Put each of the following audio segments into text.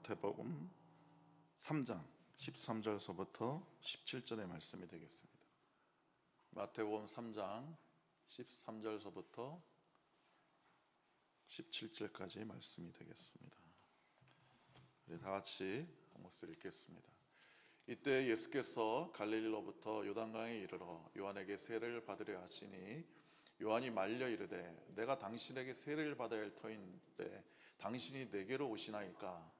마태복음 3장 13절서부터 17절의 말씀이 되겠습니다. 마태복음 3장 13절서부터 17절까지 말씀이 되겠습니다. 우리 다 같이 한 목소리 읽겠습니다. 이때 예수께서 갈릴리로부터 요단강에 이르러 요한에게 세례를 받으려 하시니 요한이 말려 이르되 내가 당신에게 세례를 받아야 할 터인데 당신이 내게로 오시나이까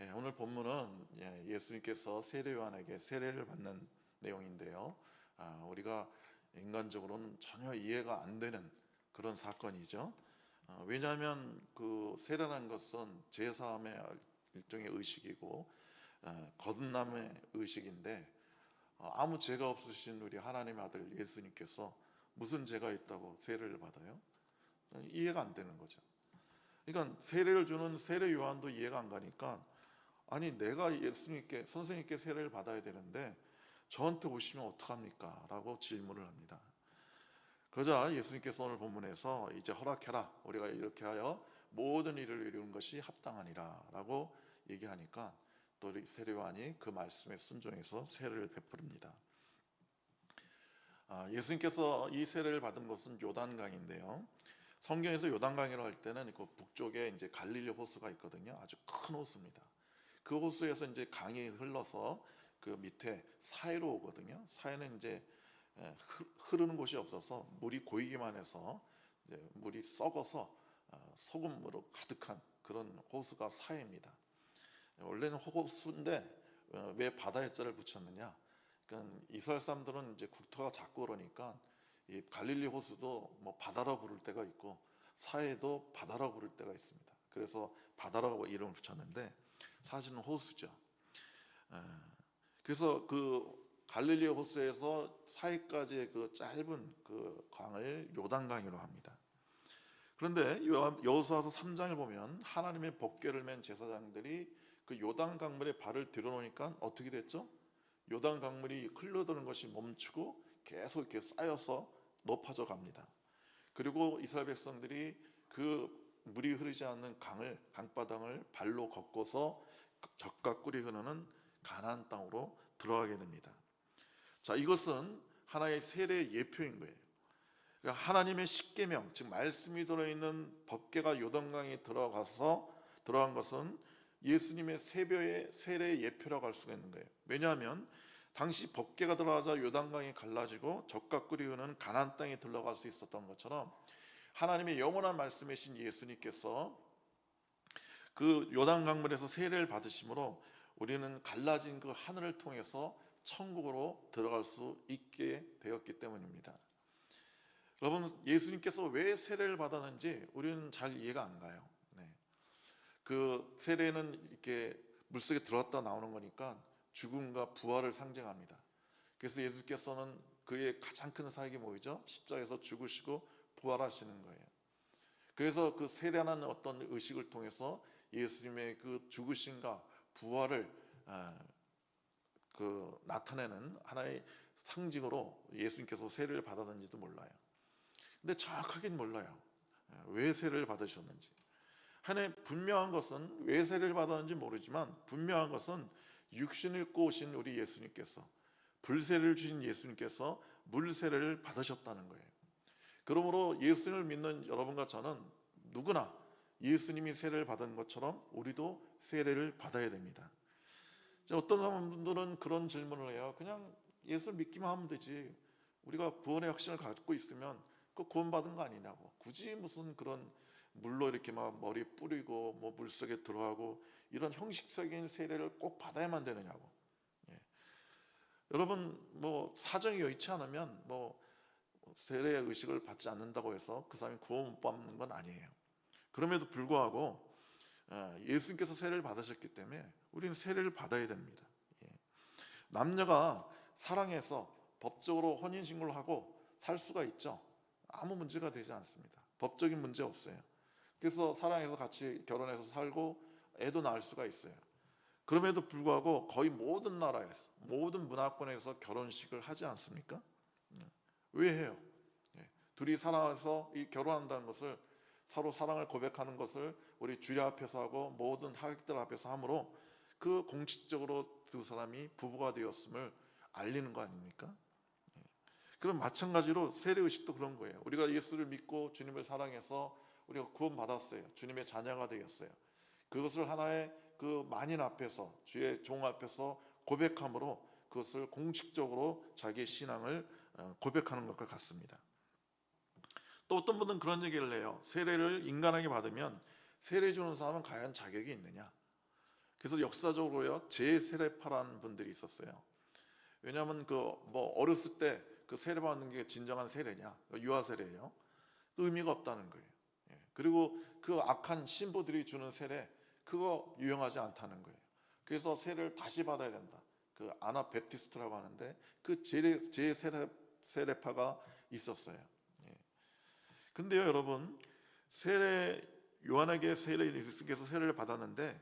예, 오늘 본문은 예, 예수님께서 세례 요한에게 세례를 받는 내용인데요. 아, 우리가 인간적으로는 전혀 이해가 안 되는 그런 사건이죠. 어, 왜냐하면 그 세례라는 것은 제사함의 일종의 의식이고 어, 거듭남의 의식인데 어, 아무 죄가 없으신 우리 하나님의 아들 예수님께서 무슨 죄가 있다고 세례를 받아요? 이해가 안 되는 거죠. 그러니까 세례를 주는 세례 요한도 이해가 안 가니까 아니 내가 예수님께 선생님께 세례를 받아야 되는데 저한테 오시면 어떡합니까? 라고 질문을 합니다. 그러자 예수님께서 오늘 본문에서 이제 허락해라. 우리가 이렇게 하여 모든 일을 이루는 것이 합당하니라 라고 얘기하니까 또 세례요한이 그 말씀에 순종해서 세례를 베풀입니다. 아, 예수님께서 이 세례를 받은 곳은 요단강인데요. 성경에서 요단강이라고 할 때는 그 북쪽에 이제 갈릴리 호수가 있거든요. 아주 큰 호수입니다. 그 호수에서 이제 강이 흘러서 그 밑에 사해로 오거든요. 사해는 이제 흐르는 곳이 없어서 물이 고이기만 해서 물이 썩어서 어, 소금으로 가득한 그런 호수가 사해입니다. 원래는 호수인데 어, 왜 바다에 자를 붙였느냐? 그러니까 이스라엘 사람들은 이제 국토가 작고 그러니까 이 갈릴리 호수도 뭐 바다라 부를 때가 있고 사해도 바다라 부를 때가 있습니다. 그래서 바다라고 이름을 붙였는데 사실은 호수죠. 그래서 그 갈릴리 호수에서 사해까지의 그 짧은 그 강을 요단강이라고 합니다. 그런데 여호수아서 3장을 보면 하나님의 법궤를 맨 제사장들이 그 요단 강물에 발을 들여놓으니까 어떻게 됐죠? 요단 강물이 흘러드는 것이 멈추고 계속 이렇게 쌓여서 높아져 갑니다. 그리고 이스라엘 백성들이 그 물이 흐르지 않는 강을 강바닥을 발로 걷고서 적과 꿀이 흐르는 가나안 땅으로 들어가게 됩니다. 자, 이것은 하나의 세례 예표인 거예요. 그러니까 하나님의 십계명, 즉 말씀이 들어 있는 법궤가 요단강에 들어가서 들어간 것은 예수님의 세배의 세례 예표라고 할 수가 있는 거예요. 왜냐하면 당시 법계가 들어가자 요단강이 갈라지고 적과 꿀이 흐는 가나안 땅에 들어갈 수 있었던 것처럼 하나님의 영원한 말씀이신 예수님께서 그 요단 강물에서 세례를 받으심으로 우리는 갈라진 그 하늘을 통해서 천국으로 들어갈 수 있게 되었기 때문입니다. 여러분 예수님께서 왜 세례를 받았는지 우리는 잘 이해가 안 가요. 네. 그 세례는 이렇게 물속에 들어갔다 나오는 거니까 죽음과 부활을 상징합니다. 그래서 예수께서는 그의 가장 큰 사역이 뭐죠? 십자가에서 죽으시고 부활하시는 거예요. 그래서 그 세례하는 어떤 의식을 통해서 예수님의 그 죽으심과 부활을 아, 그 나타내는 하나의 상징으로 예수님께서 세례를 받았는지도 몰라요. 근데 정확하긴 몰라요. 왜 세례를 받으셨는지. 하나의 분명한 것은 왜 세례를 받았는지 모르지만 분명한 것은 육신을 오신 우리 예수님께서 불세를 주신 예수님께서 물세례를 받으셨다는 거예요. 그러므로 예수님을 믿는 여러분과 저는 누구나 예수님이 세례를 받은 것처럼 우리도 세례를 받아야 됩니다. 어떤 사람들은 그런 질문을 해요. 그냥 예수를 믿기만 하면 되지. 우리가 구원의 확신을 갖고 있으면 그 구원받은 거 아니냐고. 굳이 무슨 그런 물로 이렇게 막 머리 뿌리고 뭐 물속에 들어가고 이런 형식적인 세례를 꼭 받아야만 되느냐고. 예. 여러분 뭐 사정이 여의치 않으면 뭐 세례의 의식을 받지 않는다고 해서 그 사람이 구원 못 받는 건 아니에요. 그럼에도 불구하고 어, 예수님께서 세례를 받으셨기 때문에 우리는 세례를 받아야 됩니다. 예. 남녀가 사랑해서 법적으로 혼인 신고를 하고 살 수가 있죠. 아무 문제가 되지 않습니다. 법적인 문제 없어요. 그래서 사랑해서 같이 결혼해서 살고 애도 낳을 수가 있어요. 그럼에도 불구하고 거의 모든 나라에서 모든 문화권에서 결혼식을 하지 않습니까? 예. 왜 해요? 예. 둘이 이 결혼한다는 것을 서로 사랑을 고백하는 것을 우리 주례 앞에서 하고 모든 하객들 앞에서 함으로 그 공식적으로 두 사람이 부부가 되었음을 알리는 거 아닙니까? 예. 그럼 마찬가지로 세례 의식도 그런 거예요. 우리가 예수를 믿고 주님을 사랑해서 우리가 구원 받았어요. 주님의 자녀가 되었어요. 그것을 하나의 그 만인 앞에서 주의 종 앞에서 고백함으로 그것을 공식적으로 자기의 신앙을 어, 고백하는 것과 같습니다. 또 어떤 분은 그런 얘기를 해요. 세례를 인간에게 받으면 세례 주는 사람은 과연 자격이 있느냐? 그래서 역사적으로요 제세례파라는 분들이 있었어요. 왜냐하면 그 뭐 어렸을 때 그 세례 받는 게 진정한 세례냐? 유아 세례예요. 그 의미가 없다는 거예요. 예. 그리고 그 악한 신부들이 주는 세례 그거 유용하지 않다는 거예요. 그래서 세례를 다시 받아야 된다. 그 아나베프티스트라고 하는데 그 제, 제 세례, 세례파가 있었어요. 예. 근데요, 여러분 세례 요한에게 세례 예수께서 세례를 받았는데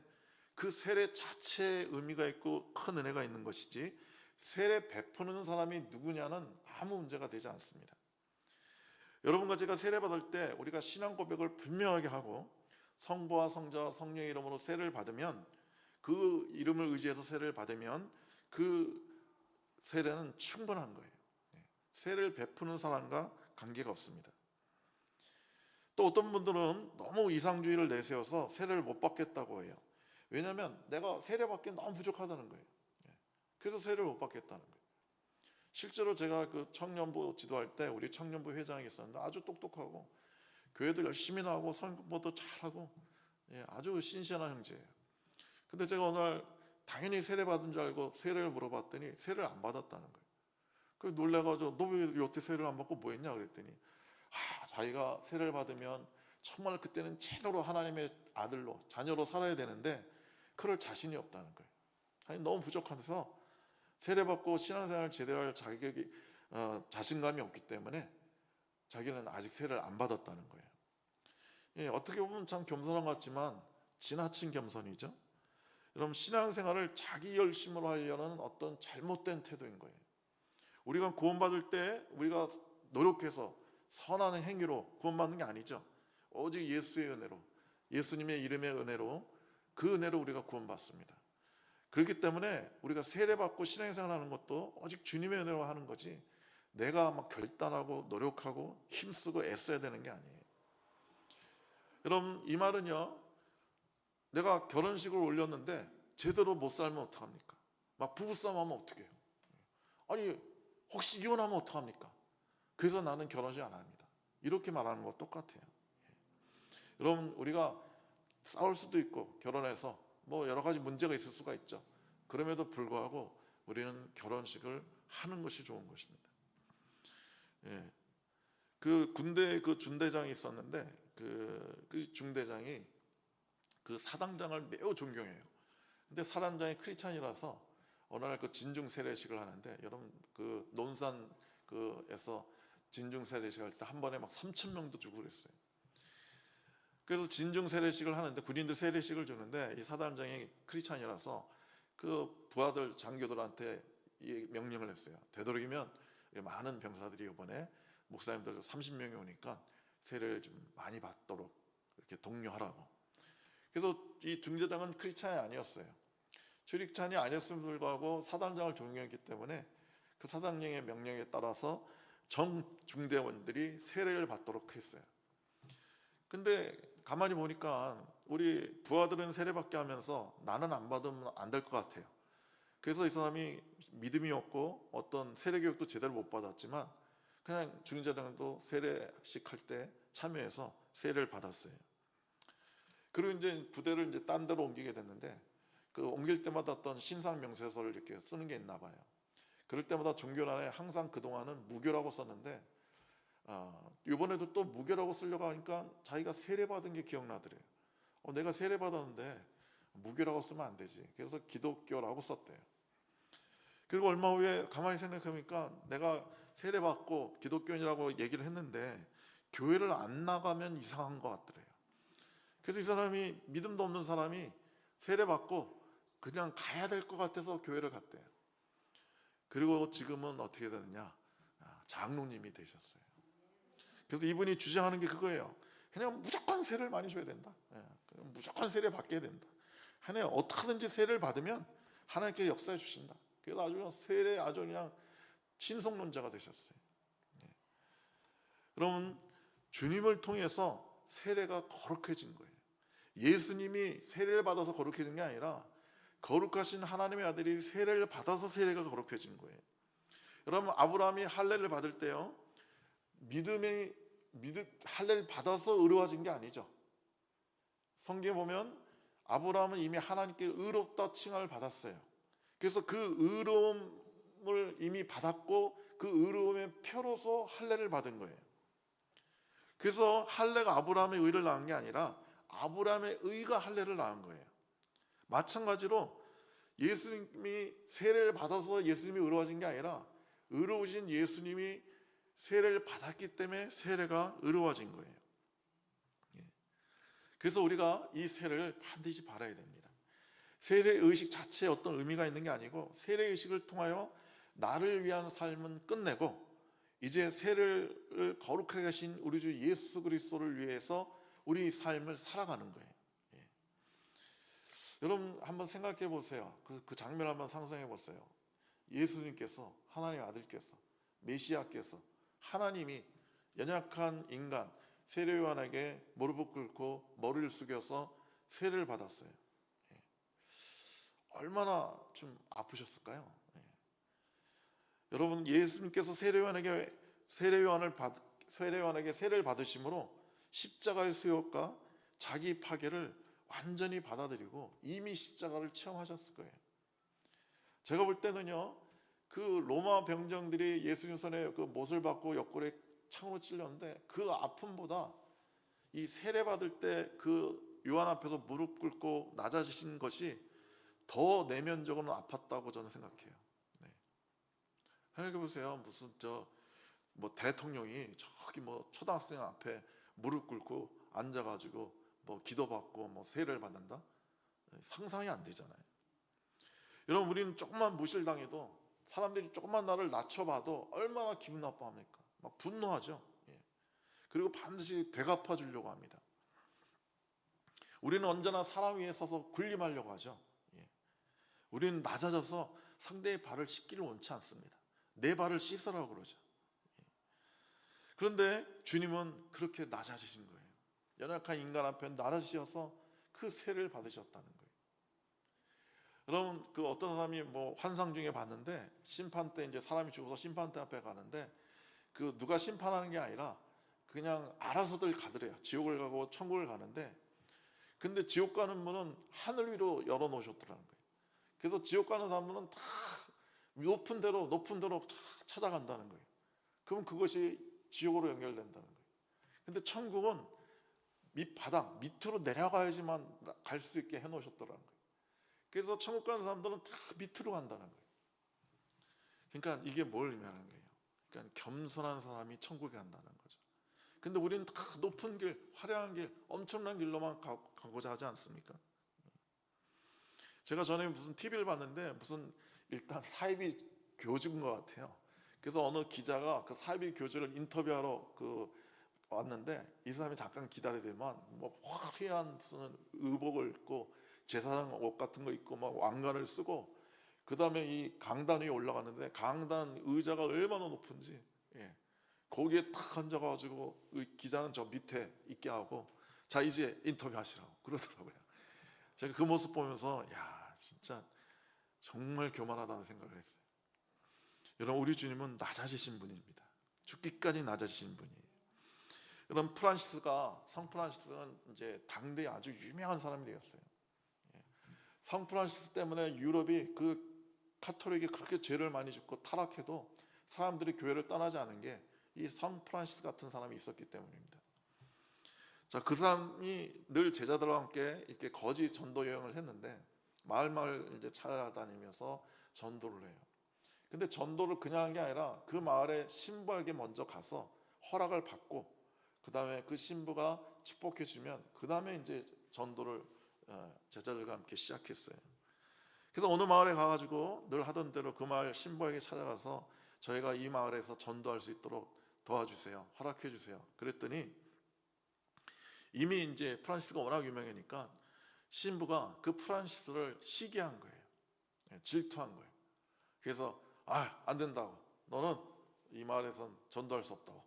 그 세례 자체에 의미가 있고 큰 은혜가 있는 것이지 세례 베푸는 사람이 누구냐는 아무 문제가 되지 않습니다. 여러분과 제가 세례 받을 때 우리가 신앙 고백을 분명하게 하고 성부와 성자와 성령의 이름으로 세례를 받으면 그 이름을 의지해서 세례를 받으면 그 세례는 충분한 거예요. 예. 세례를 베푸는 사람과 관계가 없습니다. 또 어떤 분들은 너무 이상주의를 내세워서 세례를 못 받겠다고 해요. 왜냐하면 내가 세례 받기 너무 부족하다는 거예요. 예. 그래서 세례를 못 받겠다는 거예요. 실제로 제가 그 청년부 지도할 때 우리 청년부 회장이 있었는데 아주 똑똑하고 교회도 열심히 나오고 선거도 잘하고 예, 아주 신시한 형제예요. 근데 제가 오늘 당연히 세례 받은 줄 알고 세례를 물어봤더니 세례를 안 받았다는 거예요. 그 놀래가지고 너왜 여태 세례를 안 받고 뭐 했냐 그랬더니 아, 자기가 세례를 받으면 정말 그때는 제대로 하나님의 아들로 자녀로 살아야 되는데 그럴 자신이 없다는 거예요. 아니 너무 부족해서 세례 받고 신앙생활 제대로 할 자격이 어, 자신감이 없기 때문에 자기는 아직 세례를 안 받았다는 거예요. 예, 어떻게 보면 참 겸손한 것 같지만 지나친 겸손이죠. 여러분 신앙생활을 자기 열심으로 하려는 어떤 잘못된 태도인 거예요. 우리가 구원받을 때 우리가 노력해서 선한 행위로 구원받는 게 아니죠. 오직 예수의 은혜로 예수님의 이름의 은혜로 그 은혜로 우리가 구원받습니다. 그렇기 때문에 우리가 세례받고 신앙생활하는 것도 오직 주님의 은혜로 하는 거지 내가 막 결단하고 노력하고 힘쓰고 애써야 되는 게 아니에요. 여러분 이 말은요. 내가 결혼식을 올렸는데 제대로 못 살면 어떡합니까? 막 부부싸움 하면 어떡해요? 아니 혹시 이혼하면 어떡합니까? 그래서 나는 결혼식 안 합니다. 이렇게 말하는 거 똑같아요. 예. 여러분 우리가 싸울 수도 있고 결혼해서 뭐 여러 가지 문제가 있을 수가 있죠. 그럼에도 불구하고 우리는 결혼식을 하는 것이 좋은 것입니다. 예. 그 군대 그 중대장이 있었는데 그, 그 중대장이 그 사단장을 매우 존경해요. 근데 사단장이 크리스찬이라서 어느 날 그 진중 세례식을 하는데 여러분 그 논산 그에서 진중 세례식 할 때 한 번에 막 3천 명도 주고 그랬어요. 그래서 진중 세례식을 하는데 군인들 세례식을 주는데 이 사단장이 크리스찬이라서 그 부하들 장교들한테 이 명령을 했어요. 되도록이면 많은 병사들이 이번에 목사님들 30명이 오니까 세례를 좀 많이 받도록 이렇게 독려하라고. 그래서 이 중대장은 크리스찬이 아니었어요. 출입찬이 아니었음에도 불구하고 사단장을 존경했기 때문에 그 사단장의 명령에 따라서 정 중대원들이 세례를 받도록 했어요. 근데 가만히 보니까 우리 부하들은 세례받게 하면서 나는 안 받으면 안 될 것 같아요. 그래서 이 사람이 믿음이 없고 어떤 세례 교육도 제대로 못 받았지만 그냥 중재장도 세례식 할 때 참여해서 세례를 받았어요. 그리고 이제 부대를 이제 딴 데로 옮기게 됐는데 그 옮길 때마다 어떤 신상 명세서를 이렇게 쓰는 게 있나 봐요. 그럴 때마다 종교란에 항상 그 동안은 무교라고 썼는데 어, 이번에도 또 무교라고 쓰려고 하니까 자기가 세례 받은 게 기억나더래요. 어, 내가 세례 받았는데 무교라고 쓰면 안 되지. 그래서 기독교라고 썼대요. 그리고 얼마 후에 가만히 생각해보니까 내가 세례 받고 기독교인이라고 얘기를 했는데 교회를 안 나가면 이상한 것 같더래요. 그래서 이 사람이 믿음도 없는 사람이 세례 받고 그냥 가야 될 것 같아서 교회를 갔대요. 그리고 지금은 어떻게 되느냐? 아, 장로님이 되셨어요. 그래서 이분이 주장하는 게 그거예요. 그냥 무조건 세례를 많이 줘야 된다. 예, 무조건 세례 받게 된다. 하나님 어떻게든지 세례를 받으면 하나님께 역사해 주신다. 그래서 아주 그냥 세례 아주 그냥 친성론자가 되셨어요. 예. 여러분 주님을 통해서 세례가 거룩해진 거예요. 예수님이 세례를 받아서 거룩해진 게 아니라 거룩하신 하나님의 아들이 세례를 받아서 세례가 거룩해진 거예요. 여러분 아브라함이 할례를 받을 때요 믿음의 믿음 할례를 받아서 의로워진 게 아니죠. 성경에 보면 아브라함은 이미 하나님께 의롭다 칭함을 받았어요. 그래서 그 의로움을 이미 받았고 그 의로움의 표로서 할례를 받은 거예요. 그래서 할례가 아브라함의 의를 낳은 게 아니라 아브라함의 의가 할례를 낳은 거예요. 마찬가지로 예수님이 세례를 받아서 예수님이 의로워진 게 아니라 의로우신 예수님이 세례를 받았기 때문에 세례가 의로워진 거예요. 예. 그래서 우리가 이 세례를 반드시 받아야 됩니다. 세례 의식 자체에 어떤 의미가 있는 게 아니고 세례 의식을 통하여 나를 위한 삶은 끝내고 이제 세례를 거룩하게 하신 우리 주 예수 그리스도를 위해서 우리 삶을 살아가는 거예요. 예. 여러분 한번 생각해 보세요. 그, 그 장면 한번 상상해 보세요. 예수님께서 하나님 아들께서 메시아께서 하나님이 연약한 인간 세례 요한에게 무릎을 꿇고 머리를 숙여서 세례를 받았어요. 예. 얼마나 좀 아프셨을까요? 예. 여러분 예수님께서 세례 요한에게 세례 요한을 받 세례 요한에게 세례를 받으심으로 십자가의 수욕과 자기 파괴를 완전히 받아들이고 이미 십자가를 체험하셨을 거예요. 제가 볼 때는요, 그 로마 병정들이 예수님 손에 그 못을 받고 옆구리에 창으로 찔렸는데 그 아픔보다 이 세례 받을 때 그 요한 앞에서 무릎 꿇고 낮아지신 것이 더 내면적으로 아팠다고 저는 생각해요. 네. 생각해 보세요. 무슨 저 뭐 대통령이 저기 뭐 초등학생 앞에 무릎 꿇고 앉아가지고 뭐 기도받고 뭐 세례를 받는다 네, 상상이 안 되잖아요. 여러분 우리는 조금만 무실당해도 사람들이 조금만 나를 낮춰봐도 얼마나 기분 나빠합니까? 막 분노하죠. 예. 그리고 반드시 되갚아 주려고 합니다. 우리는 언제나 사람 위에 서서 군림하려고 하죠. 예. 우리는 낮아져서 상대의 발을 씻기를 원치 않습니다. 내 발을 씻으라고 그러죠. 예. 그런데 주님은 그렇게 낮아지신 거예요. 연약한 인간 앞에 낮아지셔서 그 세를 받으셨다는 거예요. 여러분 그 어떤 사람이 뭐 환상 중에 봤는데 심판 때 이제 사람이 죽어서 심판대 앞에 가는데 그 누가 심판하는 게 아니라 그냥 알아서들 가더래요. 지옥을 가고 천국을 가는데 근데 지옥 가는 문은 하늘 위로 열어 놓으셨더라는 거예요. 그래서 지옥 가는 사람들은 다 높은 데로 높은 데로 다 찾아간다는 거예요. 그럼 그것이 지옥으로 연결된다는 거예요. 근데 천국은 밑바닥 밑으로 내려가야지만 갈 수 있게 해 놓으셨더라는 거예요. 그래서 천국 가는 사람들은 다 밑으로 간다는 거예요. 그러니까 이게 뭘 의미하는 거예요? 그러니까 겸손한 사람이 천국에 간다는 거죠. 근데 우리는 다 높은 길, 화려한 길, 엄청난 길로만 가, 가고자 하지 않습니까? 제가 전에 무슨 TV를 봤는데 무슨 일단 사이비 교주인 것 같아요. 그래서 어느 기자가 그 사이비 교주를 인터뷰하러 그 왔는데 이 사람이 잠깐 기다리더만 뭐 화려한 무슨 의복을 입고 제사장 옷 같은 거 입고 막 왕관을 쓰고 그 다음에 이 강단 위에 올라가는데 강단 의자가 얼마나 높은지 예. 거기에 탁 앉아가지고 의 기자는 저 밑에 있게 하고 자 이제 인터뷰 하시라고 그러더라고요. 제가 그 모습 보면서 야 진짜 정말 교만하다는 생각을 했어요. 여러분 우리 주님은 낮아지신 분입니다. 죽기까지 낮아지신 분이에요. 여러분 프란시스가 성 프란시스는 이제 당대에 아주 유명한 사람이 되었어요. 성 프란시스 때문에 유럽이 그 카톨릭이 그렇게 죄를 많이 짓고 타락해도 사람들이 교회를 떠나지 않은 게 이 성 프란시스 같은 사람이 있었기 때문입니다. 자, 그 사람이 늘 제자들과 함께 이렇게 거지 전도 여행을 했는데 마을 마을 이제 찾아다니면서 전도를 해요. 근데 전도를 그냥 한 게 아니라 그 마을의 신부에게 먼저 가서 허락을 받고 그 다음에 그 신부가 축복해 주면 그 다음에 이제 전도를 어, 제자들과 함께 시작했어요. 그래서 어느 마을에 가가지고 늘 하던 대로 그 마을 신부에게 찾아가서 저희가 이 마을에서 전도할 수 있도록 도와주세요. 허락해 주세요. 그랬더니 이미 이제 프란시스가 워낙 유명하니까 신부가 그 프란시스를 시기한 거예요. 예, 질투한 거예요. 그래서 아, 안 된다고. 너는 이 마을에선 전도할 수 없다고.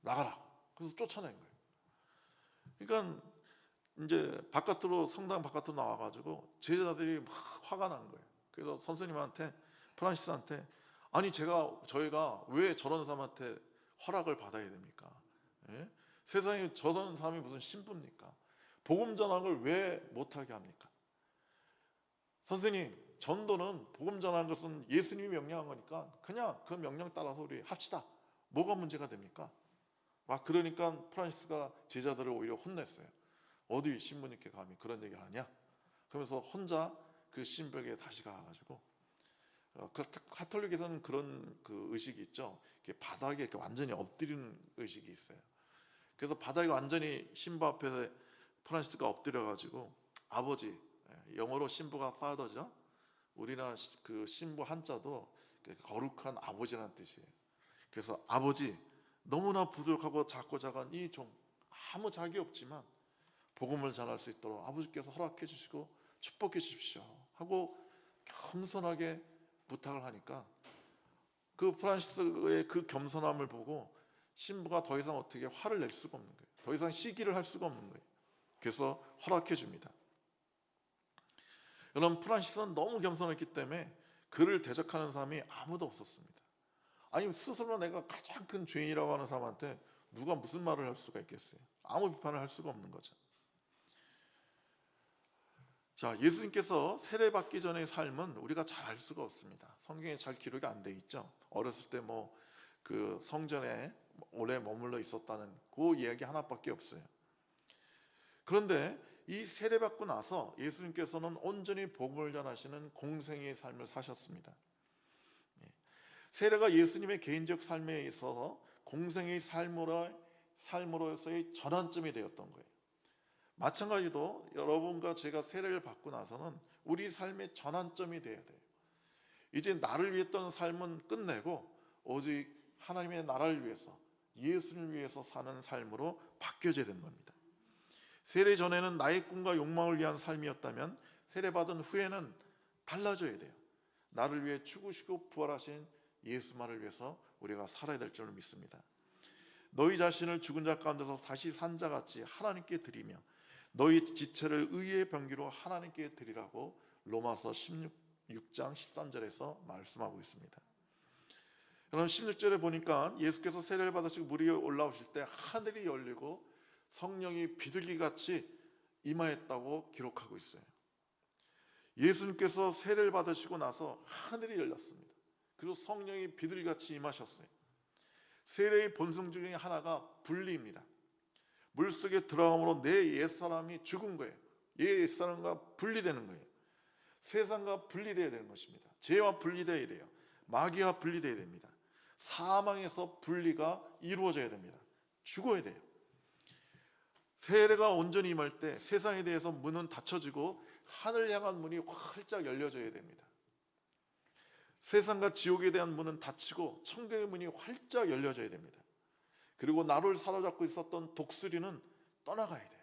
나가라고. 그래서 쫓아낸 거예요. 그러니까 이제 바깥으로 성당 바깥으로 나와 가지고 제자들이 막 화가 난 거예요. 그래서 선생님한테 프란시스한테 아니 제가 저희가 왜 저런 사람한테 허락을 받아야 됩니까? 예? 세상에 저런 사람이 무슨 신부입니까? 복음 전환을 왜 못하게 합니까? 선생님, 전도는 복음 전하는 것은 예수님이 명령한 거니까 그냥 그 명령 따라서 우리 합시다. 뭐가 문제가 됩니까? 막 그러니까 프란시스가 제자들을 오히려 혼냈어요. 어디 신부님께 감히 그런 얘기를 하냐? 그러면서 혼자 그 신벽에 다시 가가지고 어, 그 카톨릭에서는 그런 그 의식이 있죠. 이렇게 바닥에 이렇게 완전히 엎드리는 의식이 있어요. 그래서 바닥에 완전히 신부 앞에 프란시스가 엎드려가지고 아버지 예, 영어로 신부가 father죠. 우리나라 시- 그 신부 한자도 그 거룩한 아버지라는 뜻이에요. 그래서 아버지 너무나 부족하고 작고 작은 이 종 아무 자기 없지만 복음을 전할 수 있도록 아버지께서 허락해 주시고 축복해 주십시오 하고 겸손하게 부탁을 하니까 그 프란시스의 그 겸손함을 보고 신부가 더 이상 어떻게 화를 낼 수가 없는 거예요. 더 이상 시기를 할 수가 없는 거예요. 그래서 허락해 줍니다. 여러분 프란시스는 너무 겸손했기 때문에 그를 대적하는 사람이 아무도 없었습니다. 아니 스스로 내가 가장 큰 죄인이라고 하는 사람한테 누가 무슨 말을 할 수가 있겠어요? 아무 비판을 할 수가 없는 거죠. 자, 예수님께서 세례 받기 전의 삶은 우리가 잘 알 수가 없습니다. 성경에 잘 기록이 안 돼 있죠. 어렸을 때 뭐 그 성전에 오래 머물러 있었다는 그 이야기 하나밖에 없어요. 그런데 이 세례 받고 나서 예수님께서는 온전히 복음을 전하시는 공생의 삶을 사셨습니다. 예. 세례가 예수님의 개인적 삶에 있어서 공생의 삶으로 삶으로서의 전환점이 되었던 거예요. 마찬가지로 여러분과 제가 세례를 받고 나서는 우리 삶의 전환점이 돼야 돼요. 이제 나를 위했던 삶은 끝내고 오직 하나님의 나라를 위해서 예수를 위해서 사는 삶으로 바뀌어져야 되는 겁니다. 세례 전에는 나의 꿈과 욕망을 위한 삶이었다면 세례 받은 후에는 달라져야 돼요. 나를 위해 죽으시고 부활하신 예수만을 위해서 우리가 살아야 될줄 믿습니다. 너희 자신을 죽은 자 가운데서 다시 산 자같이 하나님께 드리며 너희 지체를 의의 병기로 하나님께 드리라고 로마서 16장 13절에서 말씀하고 있습니다. 여러분 16절에 보니까 예수께서 세례를 받으시고 물 위에 올라오실 때 하늘이 열리고 성령이 비둘기 같이 임하였다고 기록하고 있어요. 예수님께서 세례를 받으시고 나서 하늘이 열렸습니다. 그리고 성령이 비둘기 같이 임하셨어요. 세례의 본성 중에 하나가 분리입니다. 물 속에 들어감으로 내 옛사람이 죽은 거예요. 옛사람과 분리되는 거예요. 세상과 분리되어야 되는 것입니다. 죄와 분리되어야 돼요. 마귀와 분리되어야 됩니다. 사망에서 분리가 이루어져야 됩니다. 죽어야 돼요. 세례가 온전히 임할 때 세상에 대해서 문은 닫혀지고 하늘 향한 문이 활짝 열려져야 됩니다. 세상과 지옥에 대한 문은 닫히고 천국의 문이 활짝 열려져야 됩니다. 그리고 나를 사로잡고 있었던 독수리는 떠나가야 돼요.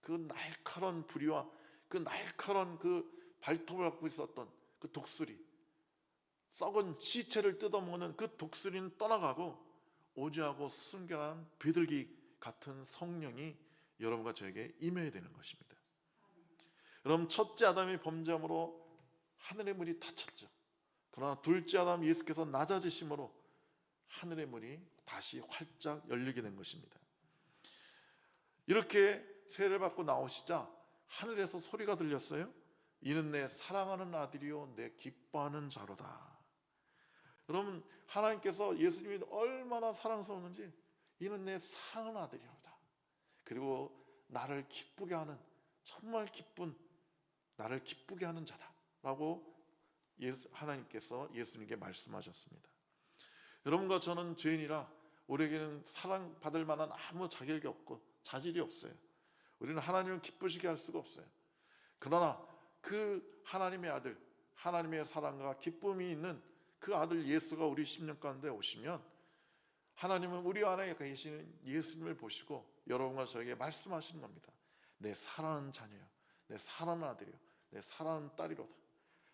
그 날카로운 부리와 그 날카로운 그 발톱을 갖고 있었던 그 독수리, 썩은 시체를 뜯어먹는 그 독수리는 떠나가고 오지하고 순결한 비둘기 같은 성령이 여러분과 저에게 임해야 되는 것입니다. 여러분 첫째 아담이 범죄함으로 하늘의 문이 닫혔죠. 그러나 둘째 아담 예수께서 낮아지심으로 하늘의 문이 다시 활짝 열리게 된 것입니다. 이렇게 세례를 받고 나오시자 하늘에서 소리가 들렸어요. 이는 내 사랑하는 아들이요 내 기뻐하는 자로다. 여러분 하나님께서 예수님이 얼마나 사랑스러웠는지 이는 내 사랑하는 아들이로다. 그리고 나를 기쁘게 하는 정말 기쁜 나를 기쁘게 하는 자다라고 예수, 하나님께서 예수님께 말씀하셨습니다. 여러분과 저는 죄인이라 우리에게는 사랑받을 만한 아무 자격이 없고 자질이 없어요. 우리는 하나님을 기쁘시게 할 수가 없어요. 그러나 그 하나님의 아들, 하나님의 사랑과 기쁨이 있는 그 아들 예수가 우리 심령 가운데 오시면 하나님은 우리 안에 계시는 예수님을 보시고 여러분과 저에게 말씀하시는 겁니다. 내 사랑하는 자녀요, 내 사랑하는 아들이요, 내 사랑하는 딸이로다.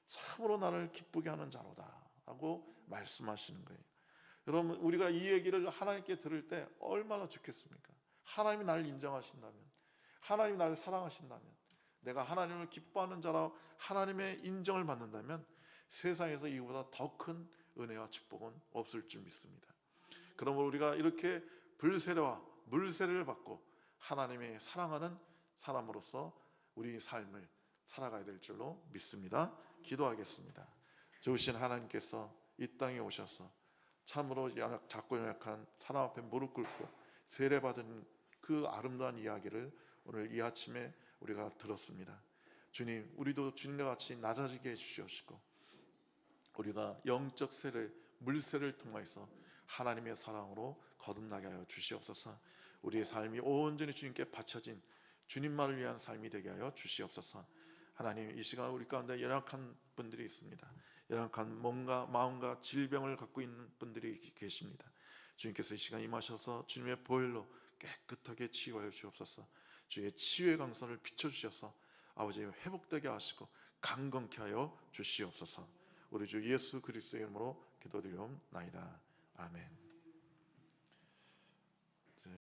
참으로 나를 기쁘게 하는 자로다 라고 말씀하시는 거예요. 여러분 우리가 이 얘기를 하나님께 들을 때 얼마나 좋겠습니까? 하나님이 나를 인정하신다면, 하나님이 나를 사랑하신다면, 내가 하나님을 기뻐하는 자라 하나님의 인정을 받는다면 세상에서 이보다 더 큰 은혜와 축복은 없을 줄 믿습니다. 그러므로 우리가 이렇게 불세례와 물세례를 받고 하나님의 사랑하는 사람으로서 우리 삶을 살아가야 될 줄로 믿습니다. 기도하겠습니다. 좋으신 하나님께서 이 땅에 오셔서 참으로 연약, 작고 연약한 사람 앞에 무릎 꿇고 세례받은 그 아름다운 이야기를 오늘 이 아침에 우리가 들었습니다. 주님, 우리도 주님과 같이 낮아지게 해주시옵시고 우리가 영적 세례, 물세를 통해서 하나님의 사랑으로 거듭나게 하여 주시옵소서. 우리의 삶이 온전히 주님께 바쳐진 주님만을 위한 삶이 되게 하여 주시옵소서. 하나님 이 시간 우리 가운데 연약한 분들이 있습니다. 연약한 몸과 마음과 질병을 갖고 있는 분들이 계십니다. 주님께서 이 시간 임하셔서 주님의 보혈로 깨끗하게 치유하여 주옵소서. 주의 치유의 강선을 비춰 주셔서 아버지 회복되게 하시고 강건케 하여 주시옵소서. 우리 주 예수 그리스도의 이름으로 기도드리옵나이다. 아멘.